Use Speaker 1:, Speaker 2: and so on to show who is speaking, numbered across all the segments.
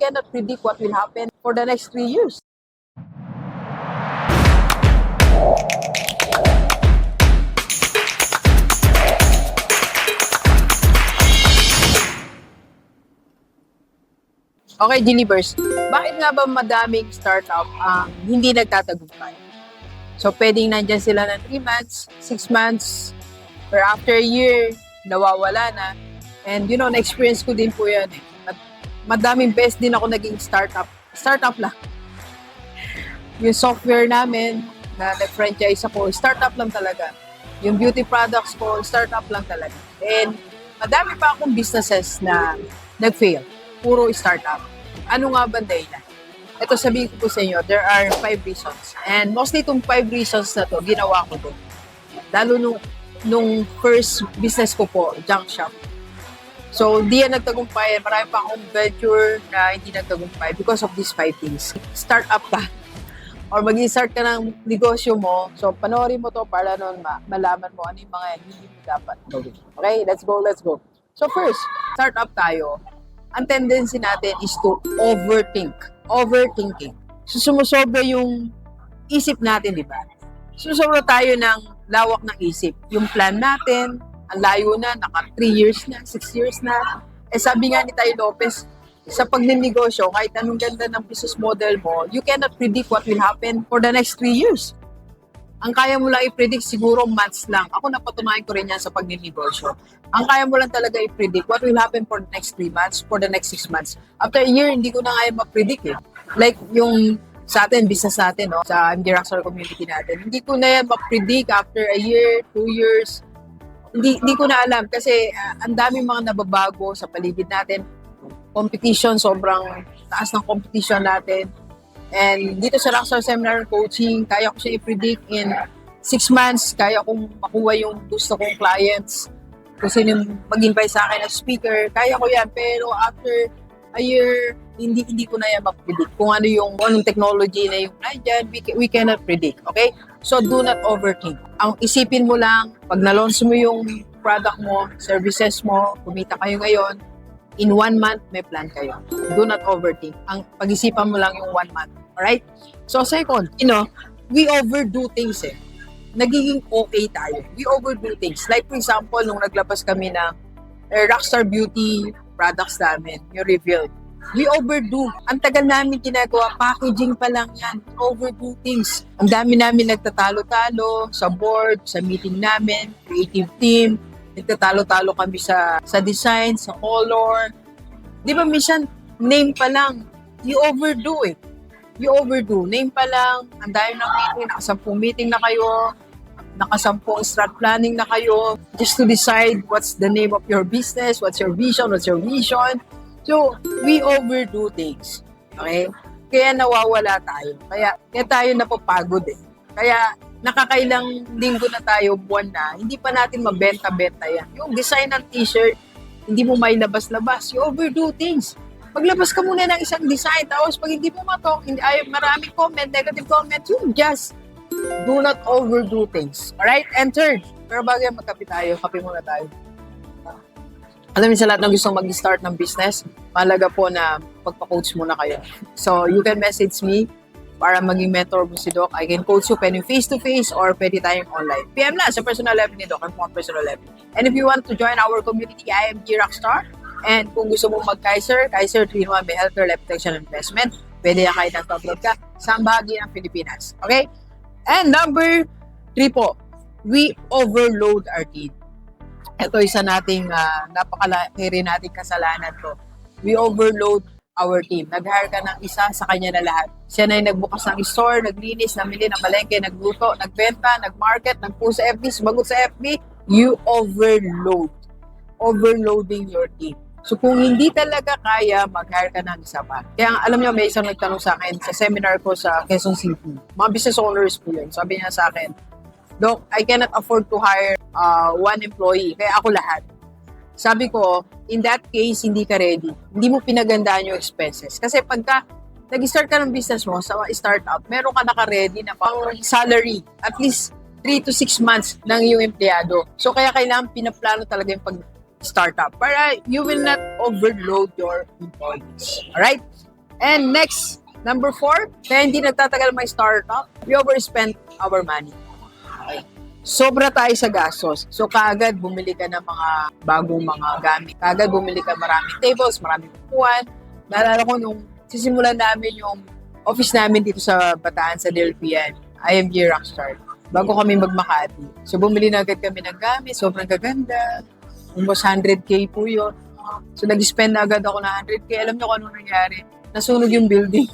Speaker 1: cannot predict what will happen for the next three years. Okay, Gilibers, bakit nga ba madaming startup ang hindi nagtatagumpay? So, pwedeng nandyan sila ng 3 months, 6 months, or after a year, nawawala na. And you know, na-experience ko din po yan eh. Madaming best din ako naging startup. Startup lang. Yung software namin, na nag-franchise ako, startup lang talaga. Yung beauty products ko, startup lang talaga. And madami pa akong businesses na nag-fail. Puro startup. Ano nga ba dahilan? Ito sabihin ko po sa inyo, there are five reasons. And mostly itong five reasons na to, ginawa ko to. Lalo nung, nung first business ko po, junk shop. So, di yan nagtagumpay. Marami pa akong venture na hindi nagtagumpay because of these five things. Start up ka. Or mag-start ka ng negosyo mo. So, panoorin mo to para noon ma malaman mo ano yung mga hindi mo dapat gawin. Okay, let's go, let's go. So, first, start up tayo. Ang tendency natin is to overthink. Overthinking. So, sumusobra yung isip natin, di ba? Susobra tayo ng lawak ng isip. Yung plan natin, ang layo na, naka 3 years na, 6 years na. Eh sabi nga ni Tay Lopez, sa pagninegosyo, kahit anong ganda ng business model mo, you cannot predict what will happen for the next 3 years. Ang kaya mo lang i-predict siguro months lang. Ako napatunayan ko rin yan sa pagninegosyo. Ang kaya mo lang talaga i-predict what will happen for the next 3 months, for the next 6 months. After a year, hindi ko na kaya ma-predict eh. Like yung sa atin, business natin, no? sa MD Rockstar community natin, hindi ko na yan ma-predict after a year, 2 years, hindi, hindi ko na alam kasi ah, ang daming mga nababago sa paligid natin. Competition, sobrang taas ng competition natin. And dito sa Rockstar Seminar Coaching, kaya ko siya i-predict in 6 months, kaya kong makuha yung gusto kong clients. Kung sino mag-invite sa akin as speaker, kaya ko yan. Pero after a year, hindi hindi ko na yan ma-predict. Kung ano yung anong technology na yung nandyan, we, we cannot predict. Okay? So, do not overthink. Ang isipin mo lang, pag na-launch mo yung product mo, services mo, kumita kayo ngayon, in one month, may plan kayo. Do not overthink. Ang pag-isipan mo lang yung one month. Alright? So, second, you know, we overdo things eh. Nagiging okay tayo. We overdo things. Like, for example, nung naglabas kami ng eh, Rockstar Beauty products namin, yung reveal. We overdo. Ang tagal namin ginagawa, packaging pa lang yan. Overdo things. Ang dami namin nagtatalo-talo sa board, sa meeting namin, creative team. Nagtatalo-talo kami sa sa design, sa color. Di ba minsan, name pa lang, you overdo it. You overdo. Name pa lang, ang dami ng meeting, nakasampung meeting na kayo, nakasampung strat planning na kayo just to decide what's the name of your business, what's your vision, what's your vision. So, we overdo things. Okay? Kaya nawawala tayo. Kaya, kaya tayo napapagod eh. Kaya, nakakailang linggo na tayo, buwan na, hindi pa natin mabenta-benta yan. Yung design ng t-shirt, hindi mo may labas-labas. You overdo things. Maglabas ka muna ng isang design, tapos pag hindi mo matok, hindi, ay, maraming comment, negative comment, you just do not overdo things. Alright? And third, pero bago yan, magkape tayo. Kape muna tayo. Alam sa lahat ng gustong mag-start ng business, mahalaga po na pagpa-coach muna kayo. So, you can message me para maging mentor mo si Doc. I can coach you pwede face-to-face or pwede tayong online. PM lang sa personal level ni Doc, ang personal level. And if you want to join our community, I am G Rockstar. And kung gusto mong mag-Kaiser, Kaiser 3-in-1 may healthcare, life protection, investment, pwede yan kahit nag-upload ka sa bahagi ng Pilipinas. Okay? And number three po, we overload our team. Ito isa nating uh, napakalaki rin nating kasalanan to. We overload our team. Nag-hire ka ng isa, sa kanya na lahat. Siya na yung nagbukas ng store, naglinis, namili ng malengke, nagluto, nagbenta, nagmarket, nagpo sa FB, sumagot sa FB. You overload. Overloading your team. So kung hindi talaga kaya, mag-hire ka ng isa pa. Kaya alam niyo, may isang nagtanong sa akin sa seminar ko sa Quezon City. Mga business owners po yun. Sabi niya sa akin, Doc, I cannot afford to hire uh, one employee. Kaya ako lahat. Sabi ko, in that case, hindi ka ready. Hindi mo pinagandaan yung expenses. Kasi pagka nag-start ka ng business mo sa startup, meron ka naka-ready na pang salary. At least 3 to 6 months ng iyong empleyado. So kaya kailangan pinaplano talaga yung pag startup para you will not overload your employees. Alright? And next, number four, na hindi nagtatagal may startup, we overspend our money. Sobra tayo sa gastos. So, kaagad bumili ka ng mga bagong mga gamit. Kaagad bumili ka maraming tables, maraming upuan. Naalala ko nung sisimulan namin yung office namin dito sa Bataan, sa DLPN, IMG Rockstar, bago kami magmakati. So, bumili na agad kami ng gamit. Sobrang gaganda. Almost 100k po yun. So, nag-spend na agad ako ng 100k. Alam niyo kung ano nangyari? Nasunog yung building.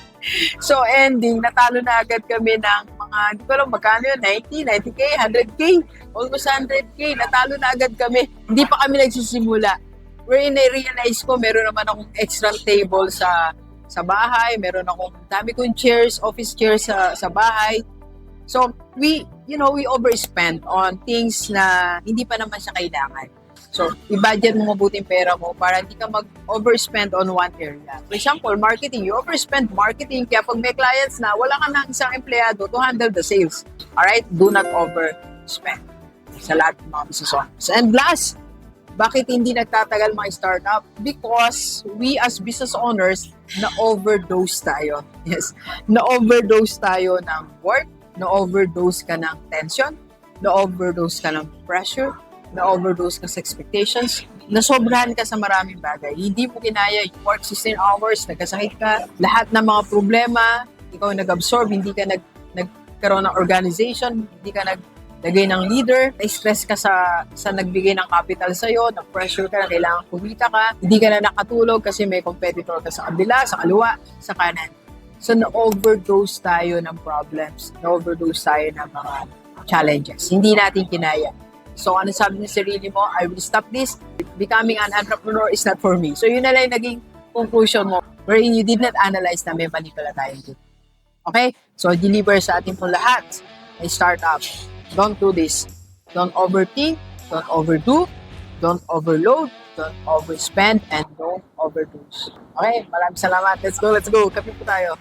Speaker 1: so, ending, natalo na agad kami ng mga, hindi ko alam magkano yun, 90, 90k, 100k, almost 100k, natalo na agad kami. Hindi pa kami nagsisimula. Wherein na-realize ko, meron naman akong extra table sa sa bahay, meron akong dami kong chairs, office chairs sa, sa bahay. So, we, you know, we overspend on things na hindi pa naman siya kailangan. So, i-budget mo mabuti yung pera mo para hindi ka mag-overspend on one area. For example, marketing. You overspend marketing kaya pag may clients na, wala ka ng isang empleyado to handle the sales. Alright? Do not overspend sa lahat ng mga business. And last, bakit hindi nagtatagal mga startup? Because we as business owners, na-overdose tayo. Yes. Na-overdose tayo ng work, na-overdose ka ng tension, na-overdose ka ng pressure, na-overdose ka sa expectations, nasobrahan ka sa maraming bagay. Hindi mo kinaya yung work 16 hours, nagkasakit ka, lahat ng mga problema, ikaw nag-absorb, hindi ka nag, nagkaroon ng organization, hindi ka nag lagay ng leader, na-stress ka sa, sa nagbigay ng capital sa'yo, na-pressure ka na kailangan kumita ka, hindi ka na nakatulog kasi may competitor ka sa kabila, sa kaliwa, sa kanan. So, na-overdose tayo ng problems, na-overdose tayo ng mga challenges. Hindi natin kinaya. So, ano sabi ng sarili mo, I will stop this. Becoming an entrepreneur is not for me. So, yun na lang naging conclusion mo wherein you did not analyze na may mali pala tayo dito. Okay? So, deliver sa ating po lahat ay startup. Don't do this. Don't overthink. Don't overdo. Don't overload. Don't overspend. And don't overdose. Okay? Maraming salamat. Let's go, let's go. Kape po tayo.